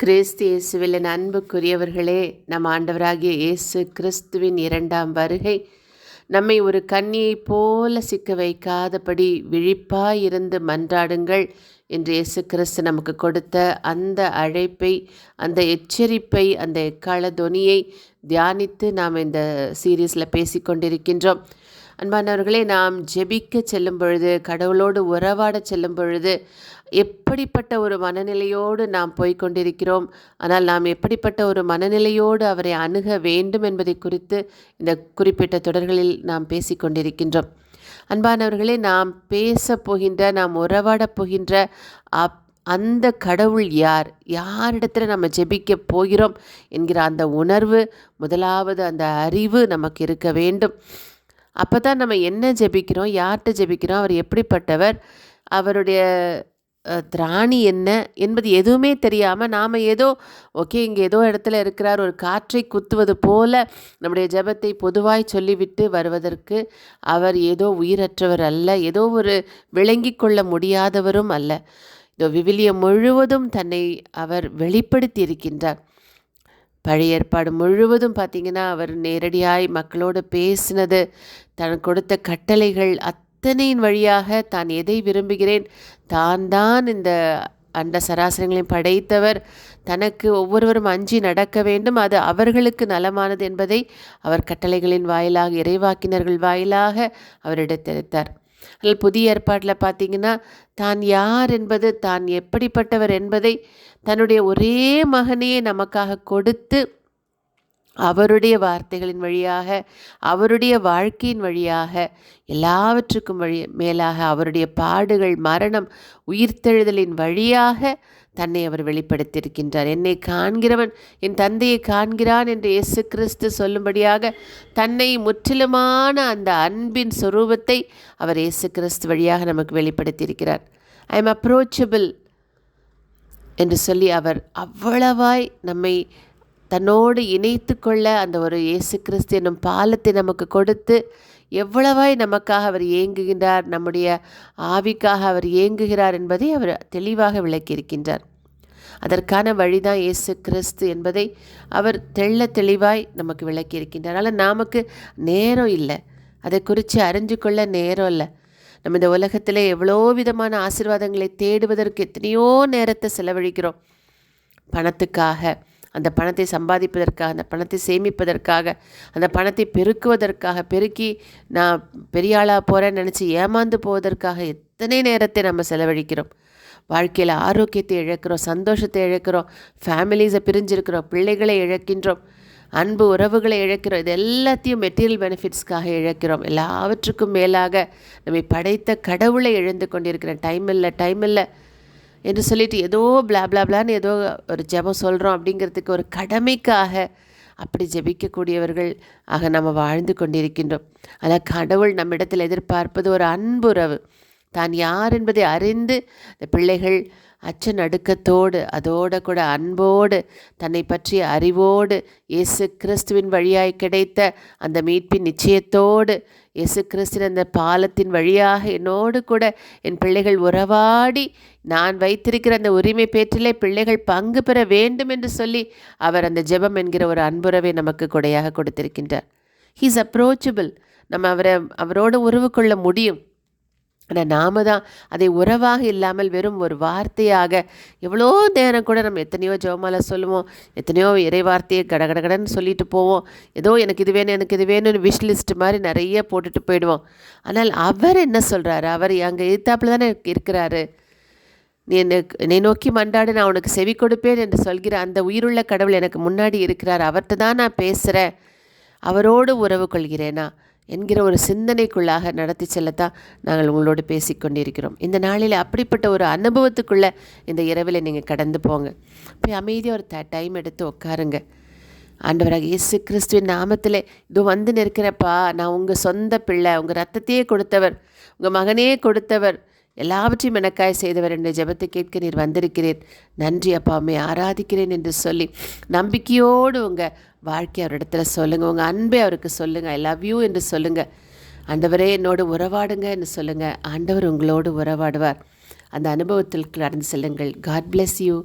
கிறிஸ்து இயேசுவின் அன்புக்குரியவர்களே நம் ஆண்டவராகிய இயேசு கிறிஸ்துவின் இரண்டாம் வருகை. நம்மை ஒரு கன்னியைப் போல சிக்க வைக்காதபடி விழிப்பாயிருந்து மன்றாடுங்கள் என்று இயேசு கிறிஸ்து நமக்கு கொடுத்த அந்த அழைப்பை அந்த எச்சரிப்பை அந்த எக்கால தொனியை தியானித்து நாம் இந்த சீரீஸில் பேசிக்கொண்டிருக்கின்றோம். அன்பானவர்களே நாம் ஜெபிக்க செல்லும் பொழுது கடவுளோடு உறவாட செல்லும் பொழுது எப்படிப்பட்ட ஒரு மனநிலையோடு நாம் போய்கொண்டிருக்கிறோம் ஆனால் நாம் எப்படிப்பட்ட ஒரு மனநிலையோடு அவரை அணுக வேண்டும் என்பதை குறித்து இந்த குறிப்பிட்ட தொடர்களில் நாம் பேசிக்கொண்டிருக்கின்றோம். அன்பானவர்களே நாம் பேச போகின்ற நாம் உறவாடப் போகின்ற அப் அந்த கடவுள் யார்? யாரிடத்தில் நம்ம ஜெபிக்க போகிறோம்? என்கிற அந்த உணர்வு முதலாவது அந்த அறிவு நமக்கு இருக்க வேண்டும். அப்போ தான் நம்ம என்ன ஜெபிக்கிறோம் யார்கிட்ட ஜெபிக்கிறோம் அவர் எப்படிப்பட்டவர் அவருடைய திராணி என்ன என்பது எதுவுமே தெரியாமல் நாம் ஏதோ ஓகே இங்கே ஏதோ இடத்துல இருக்கிறார் ஒரு காற்றை குத்துவது போல நம்முடைய ஜபத்தை பொதுவாய் சொல்லிவிட்டு வருவதற்கு அவர் ஏதோ உயிரற்றவர் அல்ல ஏதோ ஒரு விளங்கி கொள்ள முடியாதவரும் அல்ல. இதோ விவிலியம் முழுவதும் தன்னை அவர் வெளிப்படுத்தி இருக்கின்றார் பழைய ஏற்பாடு முழுவதும் பார்த்திங்கன்னா அவர் நேரடியாய் மக்களோடு பேசினது. தன் கொடுத்த கட்டளைகள் அத்தனையின் வழியாக தான் எதை விரும்புகிறேன்? தான் தான் இந்த அண்ட சராசரங்களையும் படைத்தவர். தனக்கு ஒவ்வொருவரும் அஞ்சி நடக்க வேண்டும். அது அவர்களுக்கு நலமானது என்பதை அவர் கட்டளைகளின் வாயிலாக இறைவாக்கினர்கள் வாயிலாக அவரிடத்தெடுத்தார் அதில் புதிய ஏற்பாட்டில் பார்த்தீங்கன்னா தான் யார் என்பது தான் எப்படிப்பட்டவர் என்பதை தன்னுடைய ஒரே மகனையே நமக்காக கொடுத்து அவருடைய வார்த்தைகளின் வழியாக அவருடைய வாழ்க்கையின் வழியாக எல்லாவற்றுக்கும் வழி மேலாக அவருடைய பாடுகள் மரணம் உயிர்த்தெழுதலின் வழியாக தன்னை அவர் வெளிப்படுத்தியிருக்கின்றார். என்னை காண்கிறவன் என் தந்தையை காண்கிறான் என்று இயேசு கிறிஸ்து சொல்லும்படியாக தன்னை முற்றிலுமான அந்த அன்பின் சுரூபத்தை அவர் இயேசு கிறிஸ்து வழியாக நமக்கு வெளிப்படுத்தியிருக்கிறார். ஐ எம் அப்ரோச்சபிள் என்று சொல்லி அவர் அவ்வளவாய் நம்மை தன்னோடு இணைத்து கொள்ள அந்த ஒரு இயேசு கிறிஸ்து என்னும் பாலத்தை நமக்கு கொடுத்து எவ்வளவாய் நமக்காக அவர் ஏங்குகின்றார் நம்முடைய ஆவிக்காக அவர் ஏங்குகிறார் என்பதை அவர் தெளிவாக விளக்கியிருக்கின்றார். அதற்கான வழிதான் இயேசு கிறிஸ்து என்பதை அவர் தெள்ள தெளிவாய் நமக்கு விளக்கியிருக்கின்றார். அதனால் நமக்கு நேரம் இல்லை. அதை குறித்து அறிஞ்சு கொள்ள நேரம் இல்லை. நம்ம இந்த உலகத்தில் எவ்வளோ விதமான ஆசிர்வாதங்களை தேடுவதற்கு எத்தனையோ நேரத்தை செலவழிக்கிறோம். பணத்துக்காக அந்த பணத்தை சம்பாதிப்பதற்காக அந்த பணத்தை சேமிப்பதற்காக அந்த பணத்தை பெருக்குவதற்காக பெருக்கி நான் பெரிய ஆளாக போகிறேன்னு நினச்சி ஏமாந்து போவதற்காக எத்தனை நேரத்தை நம்ம செலவழிக்கிறோம்? வாழ்க்கையில் ஆரோக்கியத்தை இழக்கிறோம் சந்தோஷத்தை இழக்கிறோம் ஃபேமிலிஸை பிரிஞ்சிருக்கிறோம் பிள்ளைகளை இழக்கின்றோம் அன்பு உறவுகளை இழக்கிறோம் இது எல்லாத்தையும் மெட்டீரியல் பெனிஃபிட்ஸ்க்காக இழக்கிறோம். எல்லாவற்றுக்கும் மேலாக நம்மை படைத்த கடவுளை இழந்து கொண்டிருக்கிறேன் டைம் இல்லை டைம் இல்லை என்று சொல்லிட்டு ஏதோ பிளா பிளா பிளான்னு ஏதோ ஒரு ஜெபம் சொல்கிறோம் அப்படிங்கிறதுக்கு ஒரு கடமைக்காக அப்படி ஜெபிக்கக்கூடியவர்கள் ஆக நம்ம வாழ்ந்து கொண்டிருக்கின்றோம். அதான் கடவுள் நம்மிடத்தில் எதிர்பார்ப்பது ஒரு அன்புறவு. தான் யார் என்பதை அறிந்து இந்த பிள்ளைகள் அச்ச நடுக்கத்தோடு அதோடு கூட அன்போடு தன்னை பற்றிய அறிவோடு இயேசு கிறிஸ்துவின் வழியாய் கிடைத்த அந்த மீட்பின் நிச்சயத்தோடு இயேசு கிறிஸ்துவின் அந்த பாலத்தின் வழியாக என்னோடு கூட என் பிள்ளைகள் உறவாடி நான் வைத்திருக்கிற அந்த உரிமை பேற்றிலே பிள்ளைகள் பங்கு பெற வேண்டும் என்று சொல்லி அவர் அந்த ஜெபம் என்கிற ஒரு அன்புறவை நமக்கு கொடையாக கொடுத்திருக்கின்றார். ஹீஸ் அப்ரோச்சபிள் நம்ம அவரை அவரோடு உறவு கொள்ள முடியும். ஆனால் நாம தான் அதை உறவாக இல்லாமல் வெறும் ஒரு வார்த்தையாக எவ்வளோ நேரம் கூட நம்ம எத்தனையோ ஜோமால சொல்லுவோம் எத்தனையோ இறை வார்த்தையை கடகடகடன்னு சொல்லிட்டு போவோம். ஏதோ எனக்கு இது வேணும் எனக்கு இது வேணும்னு விஷ் லிஸ்ட் மாதிரி நிறைய போட்டுட்டு போயிடுவோம். ஆனால் அவர் என்ன சொல்கிறாரு அவர் அங்கே எதிர்த்தாப்பில் தானே இருக்கிறாரு. நீ எனக்கு நோக்கி மண்டாடு நான் உனக்கு செவி கொடுப்பேன் என்று சொல்கிற அந்த உயிருள்ள கடவுள் எனக்கு முன்னாடி இருக்கிறார். அவர்கிட்ட தான் நான் பேசுகிறேன் அவரோடு உறவு கொள்கிறேனா? என்கிற ஒரு சிந்தனைக்குள்ளாக நடத்தி செல்லத்தான் நாங்கள் உங்களோடு பேசிக்கொண்டிருக்கிறோம் இந்த நாளில் அப்படிப்பட்ட ஒரு அனுபவத்துக்குள்ளே இந்த இரவில் நீங்கள் கடந்து போங்க. போய் அமைதியாக ஒரு த டைம் எடுத்து உட்காருங்க. ஆண்டவராக இயேசு கிறிஸ்துவின் நாமத்தில் இது வந்து நிற்கிறப்பா நான் உங்கள் சொந்த பிள்ளை உங்கள் ரத்தத்தையே கொடுத்தவர் உங்கள் மகனே கொடுத்தவர் எல்லாவற்றையும் எனக்காய் செய்தவர் என்ற ஜெபத்தை கேட்க நீர் வந்திருக்கிறேன் நன்றி அப்பா அம்மை ஆராதிக்கிறேன் என்று சொல்லி நம்பிக்கையோடு உங்கள் வாழ்க்கை அவரிடத்துல சொல்லுங்கள் உங்கள் அன்பை அவருக்கு சொல்லுங்கள் ஐ லவ் யூ என்று சொல்லுங்கள் ஆண்டவரே என்னோடு உறவாடுங்க என்று சொல்லுங்கள் ஆண்டவர் உங்களோடு உறவாடுவார். அந்த அனுபவத்தில் கடந்து செல்லுங்கள். God bless you